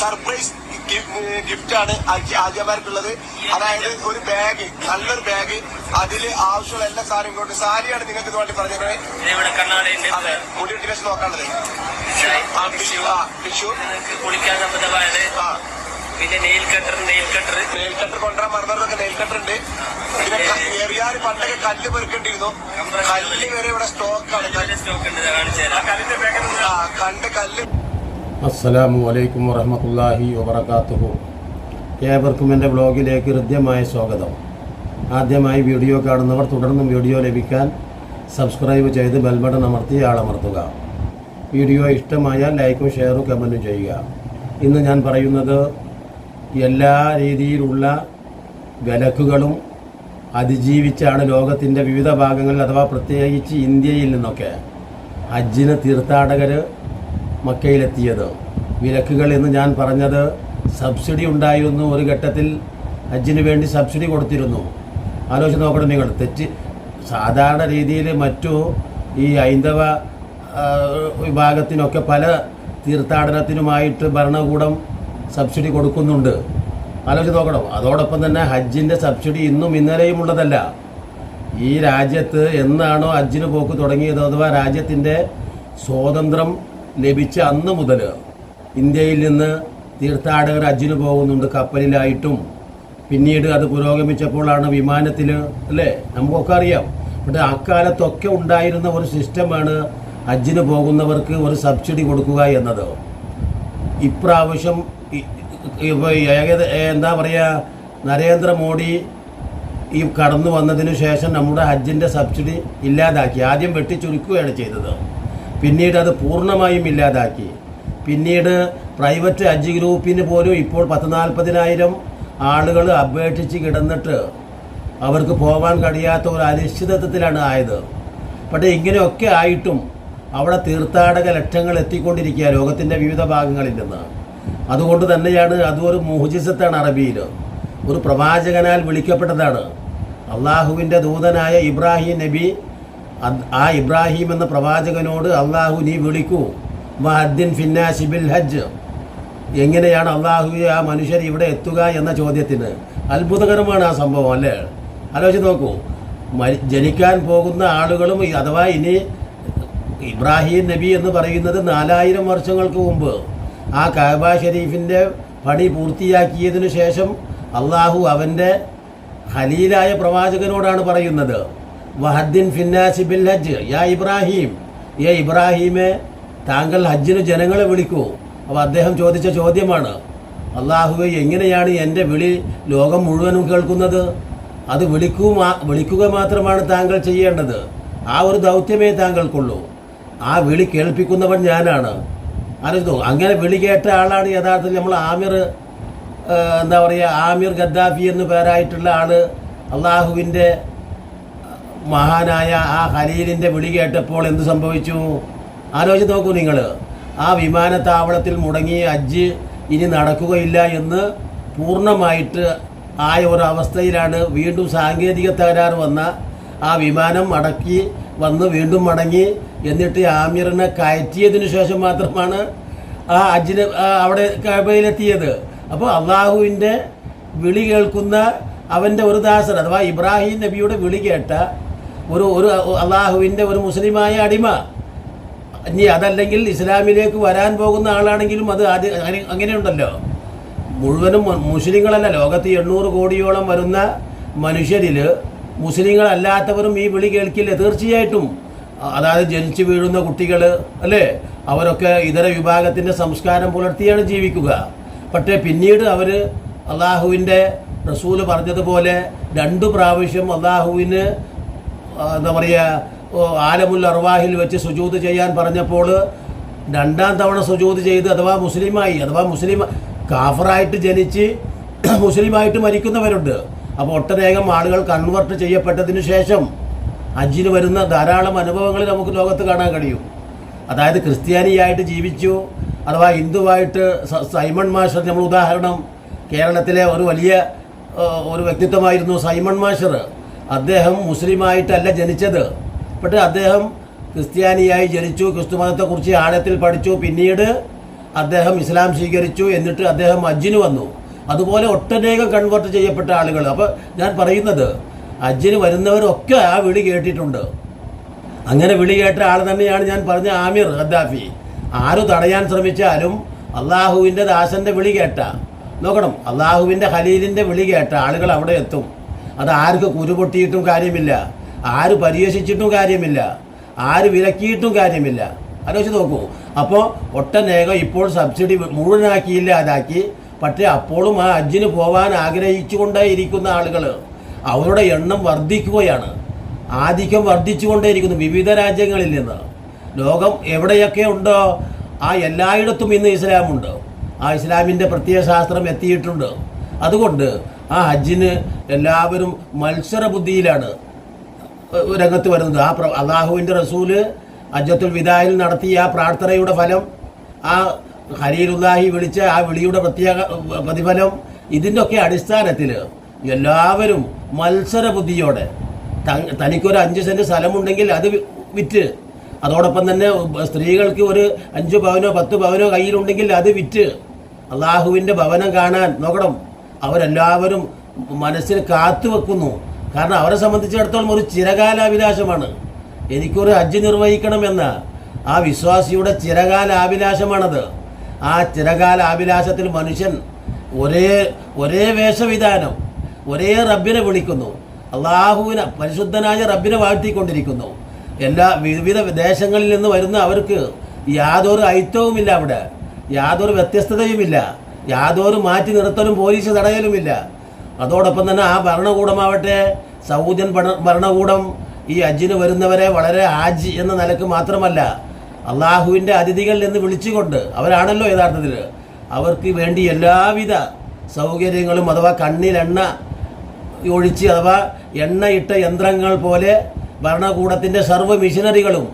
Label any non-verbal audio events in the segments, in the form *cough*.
Surprise gift ആണ് ആചാര്യമാർക്കുള്ളത് അതായത് ഒരു ബാഗ് നല്ലൊരു ബാഗ് അതിൽ ആവശ്യമുള്ള എല്ലാ സാധനവും ഇങ്ങോട്ട്. സാരിയാണ് നിങ്ങൾക്ക് ഇത് വേണ്ടി പറഞ്ഞത് അതെ മുടി ഡ്രസ് നോക്കാനുള്ളത്. ടിഷ്യൂ കുളിക്കാൻ സംബന്ധമായത് പിന്നെ nail cutter nail cutter nail cutter കൊണ്ടുവരാൻ മറന്നവരൊക്കെ നെയിൽ കട്ടർ ഉണ്ട്. പിന്നെ ഏറിയാർ പണ്ടൊക്കെ കല്ല് പെറുക്കേണ്ടിയിരുന്നു. കല്ല് വരെ ഇവിടെ സ്റ്റോക്കാണ് സ്റ്റോക്ക് ഉണ്ട് കാണിച്ചു ആ കണ്ട് കല്ല് അസ്സലാമു അലൈക്കും വറഹമത്തല്ലാഹി വബർക്കാത്തുഹു ഏവർക്കും എന്റെ ബ്ലോഗിലേക്ക് ഹൃദ്യമായ സ്വാഗതം. ആദ്യമായി വീഡിയോ കാണുന്നവർ തുടർന്നും വീഡിയോ ലഭിക്കാൻ സബ്സ്ക്രൈബ് ചെയ്ത് ബെൽബട്ടൺ അമർത്തി ആളമർത്തുക. വീഡിയോ ഇഷ്ടമായാൽ ലൈക്കും ഷെയറും കമന്റും ചെയ്യുക. ഇന്ന് ഞാൻ പറയുന്നത് എല്ലാ രീതിയിലുള്ള വിലക്കുകളും അതിജീവിച്ചാണ് ലോകത്തിന്റെ വിവിധ ഭാഗങ്ങളിൽ അഥവാ പ്രത്യേകിച്ച് ഇന്ത്യയിൽ നിന്നൊക്കെ ഹജ്ജിന് തീർത്ഥാടകർ മക്കയിലെത്തിയത്. വിലക്കുകൾ എന്ന് ഞാൻ പറഞ്ഞത് സബ്സിഡി ഉണ്ടായിരുന്നു ഒരു ഘട്ടത്തിൽ. ഹജ്ജിന് വേണ്ടി സബ്സിഡി കൊടുത്തിരുന്നു. ആലോചിച്ച് നോക്കണം നിങ്ങൾ. തെറ്റ് സാധാരണ രീതിയിൽ മറ്റു ഈ ഹൈന്ദവ വിഭാഗത്തിനൊക്കെ പല തീർത്ഥാടനത്തിനുമായിട്ട് ഭരണകൂടം സബ്സിഡി കൊടുക്കുന്നുണ്ട്. ആലോചിച്ച് നോക്കണം. അതോടൊപ്പം തന്നെ ഹജ്ജിന്റെ സബ്സിഡി ഇന്നും ഇന്നലെയും ഉള്ളതല്ല. ഈ രാജ്യത്ത് എന്നാണോ ഹജ്ജിന് പോക്ക് തുടങ്ങിയത്? അഥവാ രാജ്യത്തിന്റെ സ്വാതന്ത്ര്യം ലഭിച്ച അന്ന് മുതൽ ഇന്ത്യയിൽ നിന്ന് തീർത്ഥാടകർ ഹജ്ജിന് പോകുന്നുണ്ട്. കപ്പലിലായിട്ടും പിന്നീട് അത് പുരോഗമിച്ചപ്പോഴാണ് വിമാനത്തിൽ അല്ലേ? നമുക്കൊക്കെ അറിയാം. പക്ഷേ അക്കാലത്തൊക്കെ ഉണ്ടായിരുന്ന ഒരു സിസ്റ്റമാണ് ഹജ്ജിന് പോകുന്നവർക്ക് ഒരു സബ്സിഡി കൊടുക്കുക എന്നത്. ഇപ്രാവശ്യം എന്താ പറയുക നരേന്ദ്രമോദി ഈ കടന്നു വന്നതിന് ശേഷം നമ്മുടെ ഹജ്ജിന്റെ സബ്സിഡി ഇല്ലാതാക്കി. ആദ്യം വെട്ടിച്ചുരുക്കുകയാണ് ചെയ്തത്. പിന്നീട് അത് പൂർണമായും ഇല്ലാതാക്കി. പിന്നീട് പ്രൈവറ്റ് ഹജ്ജ് ഗ്രൂപ്പിന് പോലും ഇപ്പോൾ പത്ത് നാൽപ്പതിനായിരം ആളുകൾ അപേക്ഷിച്ച് കിടന്നിട്ട് അവർക്ക് പോകാൻ കഴിയാത്ത ഒരു അനിശ്ചിതത്വത്തിലാണ് ആയത്. പക്ഷേ ഇങ്ങനെയൊക്കെ ആയിട്ടും അവിടെ തീർത്ഥാടക ലക്ഷങ്ങൾ എത്തിക്കൊണ്ടിരിക്കുക ലോകത്തിന്റെ വിവിധ ഭാഗങ്ങളിൽ നിന്ന്. അതുകൊണ്ട് തന്നെയാണ് അതൊരു മുഹജിസത്താണ് അറബിയിൽ ഒരു പ്രവാചകനാൽ വിളിക്കപ്പെട്ടതാണ്. അള്ളാഹുവിന്റെ ദൂതനായ ഇബ്രാഹിം നബി ആ ഇബ്രാഹിം എന്ന പ്രവാചകനോട് അള്ളാഹു നീ വിളിക്കൂ. വഹദ്ദിൻ ഫിന്നാസിബിൽ ഹജ്ജ്. എങ്ങനെയാണ് അള്ളാഹു ആ മനുഷ്യർ ഇവിടെ എത്തുക എന്ന ചോദ്യത്തിന് അത്ഭുതകരമാണ് ആ സംഭവം അല്ലേ? ആലോചിച്ച് നോക്കൂ. ജനിക്കാൻ പോകുന്ന ആളുകളും അഥവാ ഇനി ഇബ്രാഹിം നബി എന്ന് പറയുന്നത് നാലായിരം വർഷങ്ങൾക്ക് മുമ്പ് ആ കഅബ ഷരീഫിന്റെ പണി പൂർത്തിയാക്കിയതിനു ശേഷം അള്ളാഹു അവന്റെ ഹലീലായ പ്രവാചകനോടാണ് പറയുന്നത്. വഹദ്ദിൻ ഫിന്നാസി ബിൽ ഹജ്ജ്. യാ ഇബ്രാഹിം. യാ ഇബ്രാഹിമെ താങ്കൾ ഹജ്ജിന് ജനങ്ങളെ വിളിക്കൂ. അപ്പോൾ അദ്ദേഹം ചോദിച്ച ചോദ്യമാണ് അള്ളാഹുവെ എങ്ങനെയാണ് എന്റെ വിളി ലോകം മുഴുവനും കേൾക്കുന്നത്? അത് വിളിക്കൂ വിളിക്കുക മാത്രമാണ് താങ്കൾ ചെയ്യേണ്ടത്. ആ ഒരു ദൗത്യമേ താങ്കൾക്കുള്ളൂ. ആ വിളി കേൾപ്പിക്കുന്നവൻ ഞാനാണ്. ആലോചിച്ചു അങ്ങനെ വിളി കേട്ട ആളാണ് യഥാർത്ഥത്തിൽ നമ്മൾ ആമിർ എന്താ പറയുക ആമിർ ഗദ്ദാഫി എന്നു പേരായിട്ടുള്ള ആൾ അള്ളാഹുവിന്റെ മഹാനായ ആ ഖലീലിന്റെ വിളി കേട്ടപ്പോൾ എന്ത് സംഭവിച്ചു? ആലോചിച്ച് നോക്കൂ നിങ്ങൾ ആ വിമാനത്താവളത്തിൽ മുടങ്ങി അജ്ജ് ഇനി നടക്കുകയില്ല എന്ന് പൂർണമായിട്ട് ആയ ഒരു അവസ്ഥയിലാണ് വീണ്ടും സാങ്കേതിക തകരാറ് വന്ന ആ വിമാനം മടക്കി വന്ന് വീണ്ടും മടങ്ങി എന്നിട്ട് ആമിറിനെ കയറ്റിയതിനു ശേഷം മാത്രമാണ് ആ അജിന് അവിടെ കബയിലെത്തിയത്. അപ്പോൾ അള്ളാഹുവിന്റെ വിളി കേൾക്കുന്ന അവന്റെ ഒരു ദാസൻ അഥവാ ഇബ്രാഹിം നബിയുടെ വിളി കേട്ട ഒരു ഒരു അള്ളാഹുവിന്റെ ഒരു മുസ്ലിമായ അടിമ. ഇനി അതല്ലെങ്കിൽ ഇസ്ലാമിലേക്ക് വരാൻ പോകുന്ന ആളാണെങ്കിലും അത് അങ്ങനെ അങ്ങനെയുണ്ടല്ലോ. മുഴുവനും മുസ്ലിങ്ങളല്ല. ലോകത്ത് എണ്ണൂറ് കോടിയോളം വരുന്ന മനുഷ്യരിൽ മുസ്ലിങ്ങളല്ലാത്തവരും ഈ വിളി കേൾക്കില്ല. തീർച്ചയായിട്ടും. അതായത് ജനിച്ചു വീഴുന്ന കുട്ടികൾ അല്ലേ? അവരൊക്കെ ഇതര വിഭാഗത്തിന്റെ സംസ്കാരം പുലർത്തിയാണ് ജീവിക്കുക. പക്ഷേ പിന്നീട് അവർ അള്ളാഹുവിന്റെ റസൂൽ പറഞ്ഞതുപോലെ രണ്ടു പ്രാവശ്യം അള്ളാഹുവിന് എന്താ പറയുക ആലമുൽ അർവാഹിൽ വെച്ച് സുജൂത് ചെയ്യാൻ പറഞ്ഞപ്പോൾ രണ്ടാം തവണ സുജൂത് ചെയ്ത് അഥവാ മുസ്ലിമായി അഥവാ മുസ്ലിം കാഫറായിട്ട് ജനിച്ച് *clears throat* മുസ്ലിമായിട്ട് മരിക്കുന്നവരുണ്ട്. അപ്പോൾ ഒട്ടനേകം ആളുകൾ കൺവെർട്ട് ചെയ്യപ്പെട്ടതിന് ശേഷം അജിന് വരുന്ന ധാരാളം അനുഭവങ്ങൾ നമുക്ക് ലോകത്ത് കാണാൻ കഴിയും. അതായത് ക്രിസ്ത്യാനിയായിട്ട് ജീവിച്ചു അഥവാ ഹിന്ദുവായിട്ട് സൈമൺ മാഷർ നമ്മൾ ഉദാഹരണം കേരളത്തിലെ ഒരു വലിയ ഒരു വ്യക്തിത്വമായിരുന്നു സൈമൺ മാഷർ. അദ്ദേഹം മുസ്ലിമായിട്ടല്ല ജനിച്ചത്. പക്ഷേ അദ്ദേഹം ക്രിസ്ത്യാനിയായി ജനിച്ചു ക്രിസ്തു മതത്തെക്കുറിച്ച് ആഴത്തിൽ പഠിച്ചു. പിന്നീട് അദ്ദേഹം ഇസ്ലാം സ്വീകരിച്ചു. എന്നിട്ട് അദ്ദേഹം അജ്ജിന് വന്നു. അതുപോലെ ഒട്ടനേകം കൺവേർട്ട് ചെയ്യപ്പെട്ട ആളുകൾ. അപ്പോൾ ഞാൻ പറയുന്നത് അജ്ജിന് വരുന്നവരൊക്കെ ആ വിളി കേട്ടിട്ടുണ്ട്. അങ്ങനെ വിളി കേട്ട ആൾ തന്നെയാണ് ഞാൻ പറഞ്ഞ ആമിർ ഗദ്ദാഫി ആരു തടയാൻ ശ്രമിച്ചാലും അള്ളാഹുവിന്റെ ദാസന്റെ വിളി കേട്ട. നോക്കണം അള്ളാഹുവിന്റെ ഹലീലിന്റെ വിളി കേട്ട ആളുകൾ അവിടെ എത്തും. അത് ആർക്ക് കുരുപൊട്ടിയിട്ടും കാര്യമില്ല. ആര് പരിഹസിച്ചിട്ടും കാര്യമില്ല. ആര് വിലക്കിയിട്ടും കാര്യമില്ല. ആലോചിച്ച് നോക്കൂ. അപ്പോൾ ഒട്ടനേകം ഇപ്പോൾ സബ്സിഡി മുഴുവനാക്കിയില്ല അതാക്കി. പക്ഷേ അപ്പോഴും ആ ഹജ്ജിന് പോകാൻ ആഗ്രഹിച്ചുകൊണ്ടേ ഇരിക്കുന്ന ആളുകൾ അവരുടെ എണ്ണം വർദ്ധിക്കുകയാണ്. ആധിക്യം വർദ്ധിച്ചുകൊണ്ടേയിരിക്കുന്നു വിവിധ രാജ്യങ്ങളിൽ നിന്ന്. ലോകം എവിടെയൊക്കെ ഉണ്ടോ ആ എല്ലായിടത്തും ഇന്ന് ഇസ്ലാമുണ്ട്. ആ ഇസ്ലാമിന്റെ പ്രത്യയശാസ്ത്രം എത്തിയിട്ടുണ്ട്. അതുകൊണ്ട് ആ ഹജ്ജിന് എല്ലാവരും മത്സര ബുദ്ധിയിലാണ് രംഗത്ത് വരുന്നത്. ആ അള്ളാഹുവിന്റെ റസൂൽ അജത്തുൽ വിദായിൽ നടത്തിയ ആ പ്രാർത്ഥനയുടെ ഫലം ആ ഹരീലുല്ലാഹി വിളിച്ച ആ വിളിയുടെ പ്രത്യേക പ്രതിഫലം ഇതിന്റെയൊക്കെ അടിസ്ഥാനത്തിൽ എല്ലാവരും മത്സര ബുദ്ധിയോടെ തനിക്കൊരു അഞ്ച് സെന്റ് സ്ഥലമുണ്ടെങ്കിൽ അത് വിറ്റ്. അതോടൊപ്പം തന്നെ സ്ത്രീകൾക്ക് ഒരു അഞ്ച് പവനോ പത്ത് പവനോ കയ്യിലുണ്ടെങ്കിൽ അത് വിറ്റ്. അള്ളാഹുവിന്റെ ഭവനം കാണാൻ നോക്കണം. അവരെല്ലാവരും മനസ്സിൽ കാത്തു വെക്കുന്നു. കാരണം അവരെ സംബന്ധിച്ചിടത്തോളം ഒരു ചിരകാലാഭിലാഷമാണ്. എനിക്കൊരു ഹജ്ജ് നിർവഹിക്കണമെന്ന ആ വിശ്വാസിയുടെ ചിരകാലാഭിലാഷമാണത്. ആ ചിരകാലാഭിലാഷത്തിൽ മനുഷ്യൻ ഒരേ ഒരേ വേഷവിധാനം ഒരേ റബ്ബിനെ വിളിക്കുന്നു. അള്ളാഹുവിനെ പരിശുദ്ധനായ റബ്ബിനെ വാഴ്ത്തിക്കൊണ്ടിരിക്കുന്നു. എല്ലാ വിവിധ ദേശങ്ങളിൽ നിന്ന് വരുന്ന അവർക്ക് യാതൊരു ഐത്തവുമില്ല അവിടെ. യാതൊരു വ്യത്യസ്തതയുമില്ല. യാതൊരു മാറ്റി നിർത്തലും പോലീസ് തടയലുമില്ല. അതോടൊപ്പം തന്നെ ആ ഭരണകൂടമാവട്ടെ സൗദിയൻ ഭരണകൂടം ഈ അജിന് വരുന്നവരെ വളരെ ആജ് എന്ന നിലയ്ക്ക് മാത്രമല്ല അള്ളാഹുവിന്റെ അതിഥികൾ എന്ന് വിളിച്ചുകൊണ്ട് അവരാണല്ലോ യഥാർത്ഥത്തിൽ. അവർക്ക് വേണ്ടി എല്ലാവിധ സൗകര്യങ്ങളും അഥവാ കണ്ണിലെണ്ണ ഒഴിച്ച് അഥവാ എണ്ണയിട്ട യന്ത്രങ്ങൾ പോലെ ഭരണകൂടത്തിന്റെ സർവ മിഷനറികളും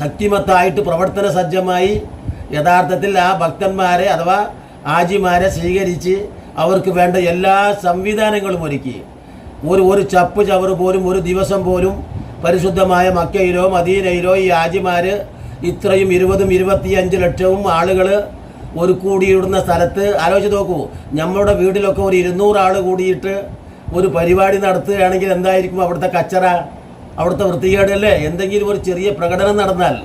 ശക്തിമത്തായിട്ട് പ്രവർത്തന സജ്ജമായി യഥാർത്ഥത്തിൽ ആ ഭക്തന്മാരെ അഥവാ ആജിമാരെ സ്വീകരിച്ച് അവർക്ക് വേണ്ട എല്ലാ സംവിധാനങ്ങളും ഒരുക്കി. ഒരു ഒരു ചപ്പ് ചവറ് പോലും ഒരു ദിവസം പോലും പരിശുദ്ധമായ മക്കയിലോ മദീനയിലോ ഈ ആജിമാർ ഇത്രയും ഇരുപതും ഇരുപത്തിയഞ്ച് ലക്ഷവും ആളുകൾ ഒരു കൂടിയിടുന്ന സ്ഥലത്ത് ആലോചിച്ച് നോക്കൂ. നമ്മളുടെ വീട്ടിലൊക്കെ ഒരു ഇരുന്നൂറ് ആൾ കൂടിയിട്ട് ഒരു പരിപാടി നടത്തുകയാണെങ്കിൽ എന്തായിരിക്കും അവിടുത്തെ കച്ചറ? അവിടുത്തെ വൃത്തികേടല്ലേ? എന്തെങ്കിലും ഒരു ചെറിയ പ്രകടനം നടന്നാൽ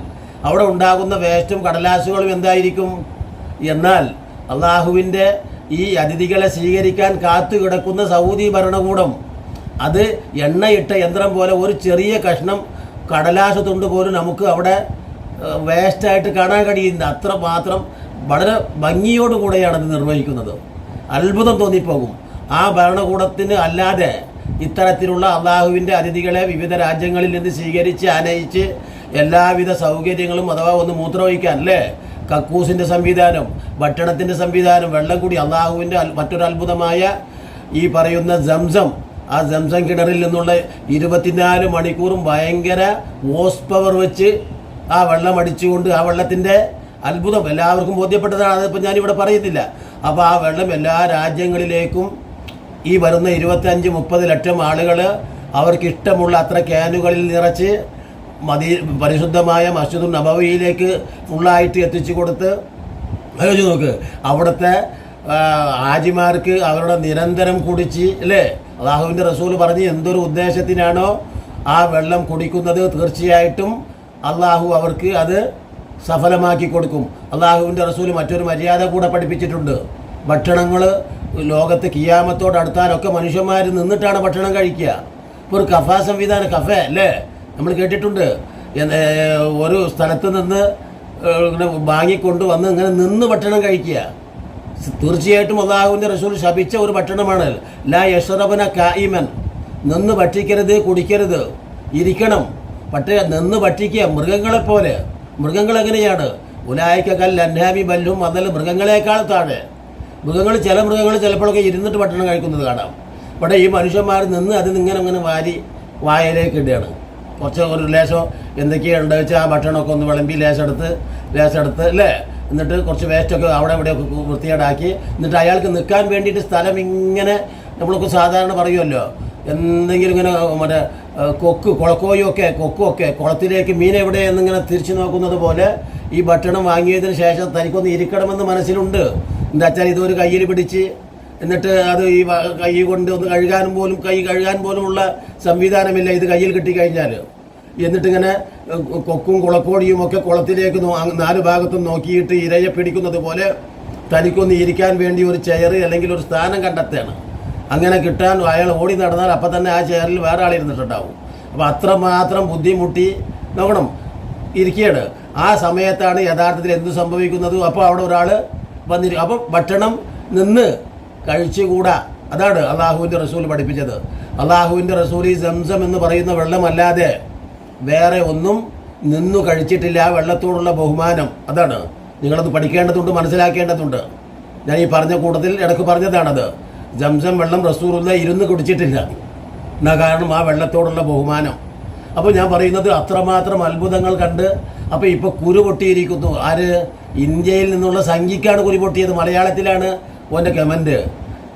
അവിടെ ഉണ്ടാകുന്ന വേസ്റ്റും കടലാസുകളും എന്തായിരിക്കും? എന്നാൽ അള്ളാഹുവിന്റെ ഈ അതിഥികളെ സ്വീകരിക്കാൻ കാത്തു കിടക്കുന്ന സൗദി ഭരണകൂടം. അത് എണ്ണയിട്ട യന്ത്രം പോലെ ഒരു ചെറിയ കഷ്ണം കടലാശ തുണ്ട് പോലും നമുക്ക് അവിടെ വേസ്റ്റായിട്ട് കാണാൻ കഴിയുന്ന അത്ര മാത്രം വളരെ ഭംഗിയോടുകൂടെയാണ് അത് നിർവഹിക്കുന്നത്. അത്ഭുതം തോന്നിപ്പോകും. ആ ഭരണകൂടത്തിന് അല്ലാതെ ഇത്തരത്തിലുള്ള അള്ളാഹുവിന്റെ അതിഥികളെ വിവിധ രാജ്യങ്ങളിൽ നിന്ന് സ്വീകരിച്ച് ആനയിച്ച് എല്ലാവിധ സൗകര്യങ്ങളും അഥവാ ഒന്ന് മൂത്രവഹിക്കാൻ അല്ലേ? കക്കൂസിന്റെ സംവിധാനം ഭക്ഷണത്തിന്റെ സംവിധാനം വെള്ളം കൂടി അള്ളാഹുവിന്റെ മറ്റൊരു അത്ഭുതമായ ഈ പറയുന്ന ജംസം ആ ജംസം കിണറിൽ നിന്നുള്ള ഇരുപത്തിനാല് മണിക്കൂറും ഭയങ്കര വോസ് പവർ വെച്ച് ആ വെള്ളം അടിച്ചുകൊണ്ട് ആ വെള്ളത്തിന്റെ അത്ഭുതം എല്ലാവർക്കും ബോധ്യപ്പെട്ടതാണ് അതിപ്പോൾ ഞാനിവിടെ പറയുന്നില്ല. അപ്പോൾ ആ വെള്ളം എല്ലാ രാജ്യങ്ങളിലേക്കും ഈ വരുന്ന ഇരുപത്തഞ്ച് മുപ്പത് ലക്ഷം ആളുകൾ അവർക്ക് ഇഷ്ടമുള്ള അത്ര ക്യാനുകളിൽ നിറച്ച് മദീ പരിശുദ്ധമായ മസ്ജിദുൽ നബവിയിലേക്ക് ഫുള്ളായിട്ട് എത്തിച്ചു കൊടുത്ത് ആലോചിച്ച് നോക്ക് അവിടുത്തെ ആജിമാർക്ക് അവരുടെ നിരന്തരം കുടിച്ച് അല്ലേ? അള്ളാഹുവിന്റെ റസൂൽ പറഞ്ഞ് എന്തൊരു ഉദ്ദേശത്തിനാണോ ആ വെള്ളം കുടിക്കുന്നത് തീർച്ചയായിട്ടും അള്ളാഹു അവർക്ക് അത് സഫലമാക്കി കൊടുക്കും. അള്ളാഹുവിന്റെ റസൂൽ മറ്റൊരു മര്യാദ കൂടെ പഠിപ്പിച്ചിട്ടുണ്ട്. ഭക്ഷണങ്ങൾ ലോകത്ത് കിയാമത്തോടടുത്താലൊക്കെ മനുഷ്യന്മാർ നിന്നിട്ടാണ് ഭക്ഷണം കഴിക്കുക. ഇപ്പോൾ ഒരു കഫ സംവിധാനം കഫേ അല്ലേ? നമ്മൾ കേട്ടിട്ടുണ്ട്. ഒരു സ്ഥലത്ത് നിന്ന് ഇങ്ങനെ വാങ്ങിക്കൊണ്ട് വന്ന് ഇങ്ങനെ നിന്ന് ഭക്ഷണം കഴിക്കുക. തീർച്ചയായിട്ടും അള്ളാഹുവിന്റെ റസൂൽ ശപിച്ച ഒരു ഭക്ഷണമാണ്. ലാ യഷറബന കായിമൻ നിന്ന് ഭക്ഷിക്കരുത് കുടിക്കരുത്. ഇരിക്കണം. പക്ഷേ നിന്ന് ഭക്ഷിക്കുക മൃഗങ്ങളെപ്പോലെ മൃഗങ്ങൾ എങ്ങനെയാണ്? ഉലായിക്കൽ അന്നാമി ബല്ലും അതല്ല മൃഗങ്ങളെക്കാൾ താഴെ. മൃഗങ്ങൾ ചില മൃഗങ്ങൾ ചിലപ്പോഴൊക്കെ ഇരുന്നിട്ട് ഭക്ഷണം കഴിക്കുന്നത് കാണാം. പക്ഷേ ഈ മനുഷ്യന്മാർ നിന്ന് അത് ഇങ്ങനെ ഇങ്ങനെ വാരി ഇടുകയാണ്. കുറച്ച് ഒരു ലേശം എന്തൊക്കെയുണ്ട് വെച്ചാൽ ആ ഭക്ഷണമൊക്കെ ഒന്ന് വിളമ്പി ലേശെടുത്ത് ലേശെടുത്ത് അല്ലേ എന്നിട്ട് കുറച്ച് വേസ്റ്റൊക്കെ അവിടെ ഇവിടെയൊക്കെ വൃത്തിയേടാക്കി എന്നിട്ട് അയാൾക്ക് നിൽക്കാൻ വേണ്ടിയിട്ട് സ്ഥലം ഇങ്ങനെ നമ്മളൊക്കെ സാധാരണ പറയുമല്ലോ എന്തെങ്കിലും ഇങ്ങനെ മറ്റേ കൊക്ക് കുളക്കോയൊക്കെ കൊക്കുമൊക്കെ കുളത്തിലേക്ക് മീൻ എവിടെ എന്നിങ്ങനെ തിരിച്ചു നോക്കുന്നത് പോലെ ഈ ഭക്ഷണം വാങ്ങിയതിന് ശേഷം തനിക്കൊന്ന് ഇരിക്കണമെന്ന് മനസ്സിലുണ്ട്. എന്താ വെച്ചാൽ ഇതൊരു കയ്യിൽ പിടിച്ച് എന്നിട്ട് അത് ഈ കൈ കൊണ്ട് ഒന്ന് കഴുകാനും പോലും കൈ കഴുകാൻ പോലുമുള്ള സംവിധാനമില്ല ഇത് കയ്യിൽ കിട്ടിക്കഴിഞ്ഞാൽ എന്നിട്ടിങ്ങനെ കൊക്കും കുളക്കോടിയും ഒക്കെ കുളത്തിലേക്ക് നാല് ഭാഗത്തും നോക്കിയിട്ട് ഇരയെ പിടിക്കുന്നത് പോലെ തനിക്കൊന്ന് ഇരിക്കാൻ വേണ്ടി ഒരു ചെയർ അല്ലെങ്കിൽ ഒരു സ്ഥാനം കണ്ടെത്തുകയാണ്. അങ്ങനെ കിട്ടാൻ അയാൾ ഓടി നടന്നാൽ അപ്പം തന്നെ ആ ചെയറിൽ വേറെ ആൾ ഇരുന്നിട്ടുണ്ടാവും. അപ്പം അത്രമാത്രം ബുദ്ധിമുട്ടി നോക്കണം. ഇരിക്കുകയാണ് ആ സമയത്താണ് യഥാർത്ഥത്തിൽ എന്ത് സംഭവിക്കുന്നത്? അപ്പോൾ അവിടെ ഒരാൾ വന്നിരിക്കും അപ്പം ഭക്ഷണം നിന്ന് കഴിച്ചുകൂടാ. അതാണ് അള്ളാഹുവിന്റെ റസൂൽ പഠിപ്പിച്ചത്. അള്ളാഹുവിന്റെ റസൂൽ ഈ സംസം എന്ന് പറയുന്ന വെള്ളമല്ലാതെ വേറെ ഒന്നും നിന്നു കഴിച്ചിട്ടില്ല. ആ വെള്ളത്തോടുള്ള ബഹുമാനം അതാണ്. നിങ്ങളത് പഠിക്കേണ്ടതുണ്ട് മനസ്സിലാക്കേണ്ടതുണ്ട്. ഞാൻ ഈ പറഞ്ഞ കൂട്ടത്തിൽ ഇടയ്ക്ക് പറഞ്ഞതാണത്. ജംസം വെള്ളം റസൂറുള്ള ഇരുന്ന് കുടിച്ചിട്ടില്ല. എന്നാ കാരണം ആ വെള്ളത്തോടുള്ള ബഹുമാനം. അപ്പോൾ ഞാൻ പറയുന്നത് അത്രമാത്രം അത്ഭുതങ്ങൾ കണ്ട് അപ്പോൾ ഇപ്പോൾ കുരു പൊട്ടിയിരിക്കുന്നു. ആര്? ഇന്ത്യയിൽ നിന്നുള്ള സംഖ്യക്കാണ് കുരു പൊട്ടിയത്. മലയാളത്തിലാണ്. ഓന്റെ കമന്റ്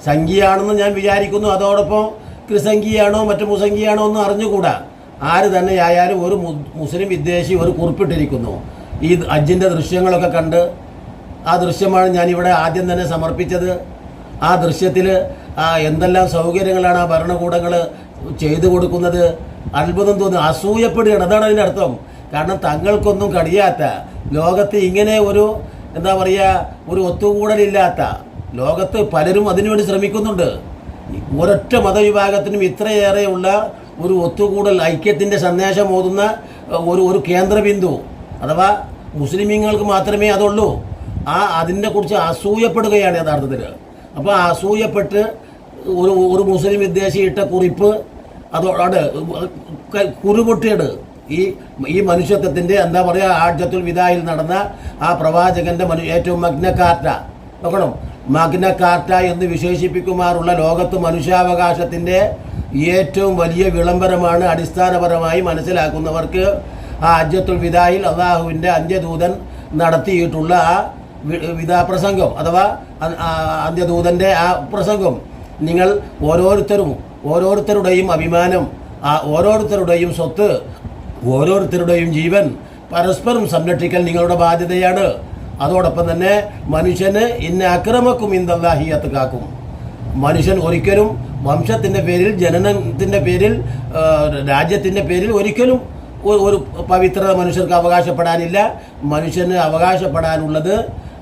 സംഖ്യയാണെന്ന് ഞാൻ വിചാരിക്കുന്നു. അതോടൊപ്പം ക്രിസംഖ്യയാണോ മറ്റു മുസംഖ്യയാണോ എന്ന് അറിഞ്ഞുകൂടാ. ആര് തന്നെയായാലും ഒരു മുസ്ലിം വിദ്വേഷി ഒരു കുറിപ്പിട്ടിരിക്കുന്നു. ഈ അജിന്റെ ദൃശ്യങ്ങളൊക്കെ കണ്ട് ആ ദൃശ്യമാണ് ഞാൻ ഇവിടെ ആദ്യം തന്നെ സമർപ്പിച്ചത്. ആ ദൃശ്യത്തിൽ എന്തെല്ലാം സൗകര്യങ്ങളാണ് ആ ഭരണകൂടങ്ങൾ ചെയ്തു കൊടുക്കുന്നത്. അത്ഭുതം തോന്നുന്നു. അസൂയപ്പെടുകയാണ്. അതാണ് അതിന്റെ അർത്ഥം. കാരണം തങ്ങൾക്കൊന്നും കഴിയാത്ത ലോകത്ത് ഇങ്ങനെ ഒരു എന്താ പറയുക ഒരു ഒത്തുകൂടലില്ലാത്ത ലോകത്ത് പലരും അതിനുവേണ്ടി ശ്രമിക്കുന്നുണ്ട്. ഒരൊറ്റ മതവിഭാഗത്തിനും ഇത്രയേറെയുള്ള ഒരു ഒത്തുകൂടൽ ഐക്യത്തിന്റെ സന്ദേശം ഓതുന്ന ഒരു ഒരു കേന്ദ്രബിന്ദു അഥവാ മുസ്ലിമീങ്ങൾക്ക് മാത്രമേ അതുള്ളൂ. ആ അതിനെ കുറിച്ച് അസൂയപ്പെടുകയാണ് യഥാർത്ഥത്തിൽ അപ്പോൾ അസൂയപ്പെട്ട് ഒരു ഒരു മുസ്ലിം വിദ്വേഷി ഇട്ട കുറിപ്പ് അതോട് കുരുപൊട്ടിയത് ഈ ഈ മനുഷ്യത്വത്തിന്റെ എന്താ പറയുക ആഴ്ചത്തുൽ വിദായിൽ നടന്ന ആ പ്രവാചകന്റെ മനു ഏറ്റവും മഗ്നക്കാറ്റ നോക്കണം? മഗ്നക്കാറ്റ എന്ന് വിശേഷിപ്പിക്കുമാറുള്ള ലോകത്ത് മനുഷ്യാവകാശത്തിന്റെ ഏറ്റവും വലിയ വിളംബരമാണ് അടിസ്ഥാനപരമായി മനസ്സിലാക്കുന്നവർക്ക് ആ അജ്ജത്തുൽ വിദായിൽ അള്ളാഹുവിന്റെ അന്ത്യദൂതൻ നടത്തിയിട്ടുള്ള ആ വിദാ പ്രസംഗം അഥവാ അന്ത്യദൂതന്റെ ആ പ്രസംഗം. നിങ്ങൾ ഓരോരുത്തരും ഓരോരുത്തരുടെയും അഭിമാനം ഓരോരുത്തരുടെയും സ്വത്ത് ഓരോരുത്തരുടെയും ജീവൻ പരസ്പരം സംരക്ഷിക്കൽ നിങ്ങളുടെ ബാധ്യതയാണ്. അതോടൊപ്പം തന്നെ മനുഷ്യന് ഇന്ന അക്രമക്കും ഇന്ദല്ലാഹിയത്ത് കാക്കും മനുഷ്യൻ ഒരിക്കലും വംശത്തിന്റെ പേരിൽ ജനനത്തിന്റെ പേരിൽ രാജ്യത്തിന്റെ പേരിൽ ഒരിക്കലും ഒരു പവിത്ര മനുഷ്യർക്ക് അവകാശപ്പെടാനില്ല. മനുഷ്യന് അവകാശപ്പെടാനുള്ളത്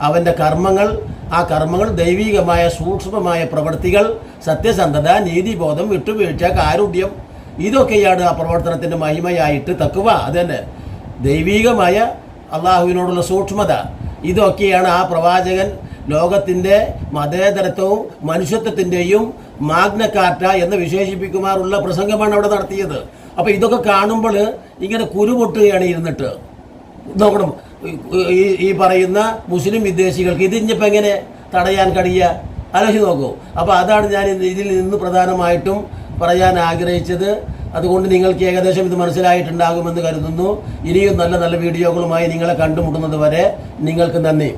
അവന്റെ കർമ്മങ്ങൾ ആ കർമ്മങ്ങൾ ദൈവികമായ സൂക്ഷ്മമായ പ്രവൃത്തികൾ സത്യസന്ധത നീതിബോധം വിട്ടുവീഴ്ച കാരുണ്യം ഇതൊക്കെയാണ് ആ പ്രവർത്തനത്തിന്റെ മഹിമയായിട്ട് തക്കുക അതന്നെ തന്നെ ദൈവികമായ അള്ളാഹുവിനോടുള്ള സൂക്ഷ്മത. ഇതൊക്കെയാണ് ആ പ്രവാചകൻ ലോകത്തിന്റെ മതേതരത്വവും മനുഷ്യത്വത്തിന്റെയും മാഗ്നക്കാറ്റ എന്ന് വിശേഷിപ്പിക്കുമാറുള്ള പ്രസംഗമാണ് അവിടെ നടത്തിയത്. അപ്പോൾ ഇതൊക്കെ കാണുമ്പോൾ ഇങ്ങനെ കുരുപൊട്ടുകയാണ് ഇരുന്നിട്ട്. നോക്കണം ഈ ഈ പറയുന്ന മുസ്ലിം വിദേശികൾക്ക് ഇതിഞ്ഞിപ്പോൾ എങ്ങനെ തടയാൻ കഴിയുക? ആലോചിച്ച് നോക്കൂ. അപ്പോൾ അതാണ് ഞാൻ ഇതിൽ നിന്ന് പ്രധാനമായിട്ടും പറയാൻ ആഗ്രഹിച്ചത്. അതുകൊണ്ട് നിങ്ങൾക്ക് ഏകദേശം ഇത് മനസ്സിലായിട്ടുണ്ടാകുമെന്ന് കരുതുന്നു. ഇനിയും നല്ല നല്ല വീഡിയോകളുമായി നിങ്ങളെ കണ്ടുമുട്ടുന്നത് വരെ നിങ്ങൾക്ക് നന്ദി.